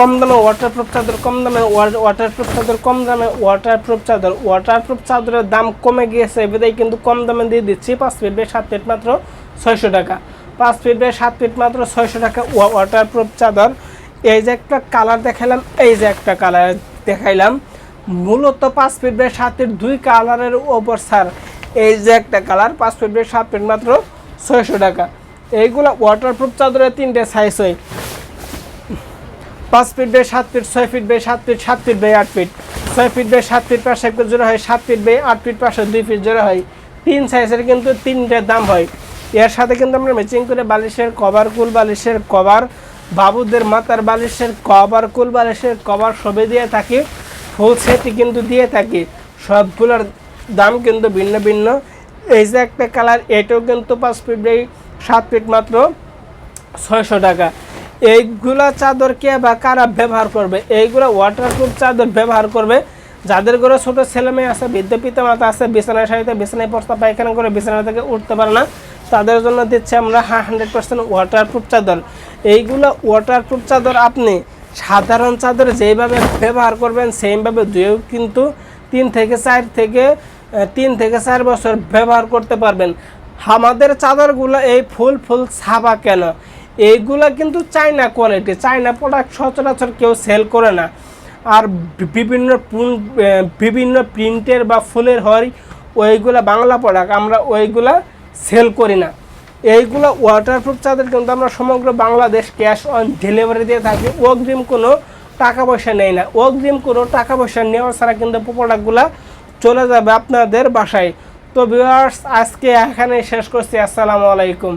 কম দামে ওয়াটারপ্রুফ চাদর, কম দামে ওয়াটারপ্রুফ চাদর, কম দামে ওয়াটারপ্রুফ চাদর। ওয়াটারপ্রুফ চাদরের দাম কমে গিয়েছে এবারে কিন্তু কম দামে দিয়ে দিচ্ছি, পাঁচ ফিট বাই সাত ফিট মাত্র ছয়শো টাকা। পাঁচ ফিট বাই সাত ফিট মাত্র ছয়শো টাকা ওয়াটারপ্রুফ চাদর। এই যে একটা কালার দেখাইলাম এই যে একটা কালার দেখাইলাম। মূলত পাঁচ ফিট বাই সাত ফিট দুই কালারের ওপর স্যার এই যে একটা কালার পাঁচ ফিট বাই সাত ফিট মাত্র ছয়শো টাকা। এইগুলো ওয়াটারপ্রুফ চাদরের তিনটে সাইজ হয়। পাঁচ ফিট বাই সাত ফিট, ছয় ফিট বাই সাত ফিট সাত ফিট বাই আট ফিট। ছয় ফিট বাই সাত ফিট পাশে একটু জোড়া হয়, সাত ফিট বাই আট ফিট পাশে দুই ফিট জোড়া হয়। তিন সাইজের কিন্তু তিনটে দাম হয়। এর সাথে কিন্তু আমরা ম্যাচিং করে বালিশের কভার কুল বালিশের কভার বাবুদের মাথার বালিশের কভার কুল বালিশের কভার সবই দিয়ে থাকি। ফুল সেটই কিন্তু দিয়ে থাকি। সবগুলোর দাম কিন্তু ভিন্ন ভিন্ন। এই যে একটা কালার এটাও কিন্তু পাঁচ ফিট বাই সাত ফিট মাত্র ছয়শো টাকা। এইগুলা চাদর কে বা কারা ব্যবহার করবে? এইগুলো ওয়াটারপ্রুফ চাদর ব্যবহার করবে। যাদের ঘরে ছোট ছেলে মেয়ে আছে, বৃদ্ধ পিতা মাতা আছে, বিছানায় সারিতে বিছানায় প্রস্তাব পায়খানা করে বিছানা থেকে উঠতে পারে না, তাদের জন্য দিচ্ছে আমরা হান্ড্রেড পার্সেন্ট ওয়াটারপ্রুফ চাদর। এইগুলো ওয়াটারপ্রুফ চাদর আপনি সাধারণ চাদর যেইভাবে ব্যবহার করবেন সেইভাবে দুয়েও কিন্তু তিন থেকে চার থেকে তিন থেকে চার বছর ব্যবহার করতে পারবেন। আমাদের চাদরগুলো এই ফুল ফুল ছাপা কেন? এইগুলো কিন্তু চাইনা কোয়ালিটি চাইনা প্রোডাক্ট সচরাচর কেউ সেল করে না। আর বিভিন্ন বিভিন্ন প্রিন্টের বা ফুলের হয় ওইগুলা বাংলা প্রোডাক্ট আমরা ওইগুলা সেল করি না। এইগুলো ওয়াটারপ্রুফ চাদর কিন্তু আমরা সমগ্র বাংলাদেশ ক্যাশ অন ডেলিভারি দিয়ে থাকি। অগ্রিম কোনো টাকা পয়সা নেই না। অগ্রিম কোনো টাকা পয়সা নেওয়া ছাড়া কিন্তু প্রোডাক্টগুলো চলে যাবে আপনাদের বাসায়। তো ভিউয়ার্স আজকে এখানে শেষ করছি। আসসালামু আলাইকুম।